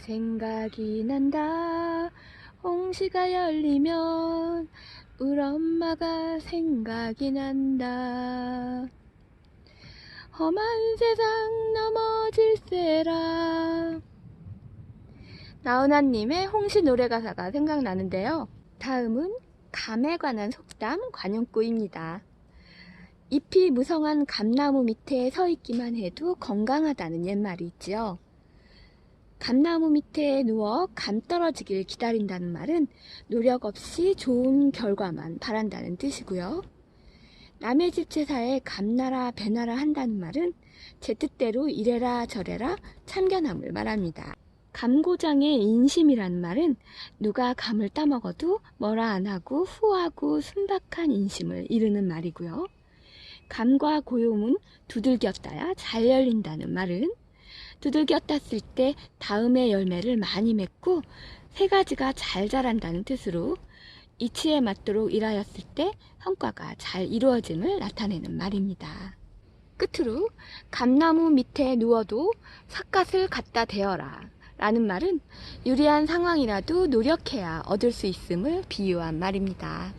생각이 난다. 홍시가 열리면 우리 엄마가 생각이 난다. 험한 세상 넘어질세라. 나훈아님의 홍시 노래 가사가 생각나는데요. 다음은 감에 관한 속담 관용구입니다. 잎이 무성한 감나무 밑에 서 있기만 해도 건강하다는 옛말이 있지요. 감나무 밑에 누워 감 떨어지길 기다린다는 말은 노력 없이 좋은 결과만 바란다는 뜻이고요. 남의 집 제사에 감나라 배나라 한다는 말은 제 뜻대로 이래라 저래라 참견함을 말합니다. 감고장의 인심이라는 말은 누가 감을 따먹어도 뭐라 안 하고 후하고 순박한 인심을 이르는 말이고요. 감과 고요문 두들겼다야 잘 열린다는 말은 두들겨 땄을 때 다음의 열매를 많이 맺고 세 가지가 잘 자란다는 뜻으로 이치에 맞도록 일하였을 때 성과가 잘 이루어짐을 나타내는 말입니다. 끝으로 감나무 밑에 누워도 삿갓을 갖다 대어라 라는 말은 유리한 상황이라도 노력해야 얻을 수 있음을 비유한 말입니다.